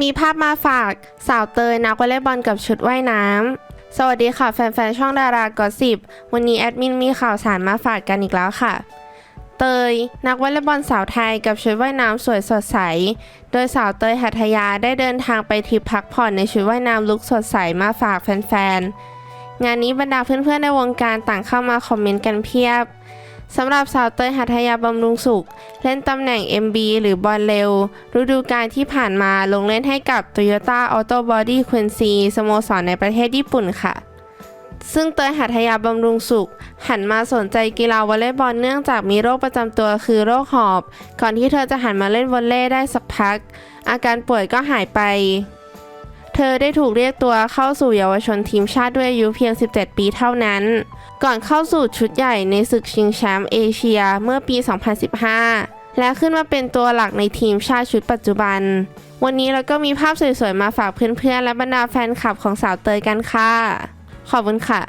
มีภาพมาฝากสาวเตยนักวอลเลย์บอลกับชุดว่ายน้ำ สวัสดีค่ะแฟนๆ ช่องดารากอสิบวันนี้แอดมินมีข่าวสารมาฝากกันอีกแล้วค่ะ เตย นักวอลเลย์บอลสาวไทยกับชุดว่ายน้ำสวยสดใส โดยสาวเตยหัทยาได้เดินทางไปทริปพักผ่อนในชุดว่ายน้ำลุคสดใสมาฝากแฟนๆ งานนี้บรรดาเพื่อนๆ ในวงการต่างเข้ามาคอมเมนต์กันเพียบ สำหรับสาวเตยหัทยาบำรุงสุข เล่นตำแหน่ง MB หรือบอลเร็ว ฤดูกาลที่ผ่านมาลงเล่นให้กับ Toyota Auto Body Quincy สโมสรในประเทศญี่ปุ่นค่ะ ซึ่งเตยหัทยาบำรุงสุข หันมาสนใจกีฬาวอลเลย์บอลเนื่องจากมีโรคประจำตัวคือโรคหอบ ก่อนที่เธอจะหันมาเล่นวอลเลย์ได้สักพัก อาการป่วยก็หายไป ธอได้ถูกเรียกตัวเข้าสู่เยาวชนทีมชาติด้วยอายุเพียง 17 ปีเท่านั้น ก่อนเข้าสู่ชุดใหญ่ในศึกชิงแชมป์เอเชียเมื่อปี 2015 และขึ้นมาเป็นตัวหลักในทีมชาติชุดปัจจุบัน วันนี้เราก็มีภาพสวยๆ มาฝากเพื่อนๆ และบรรดาแฟนคลับของสาวเตยกันค่ะ ขอบคุณค่ะ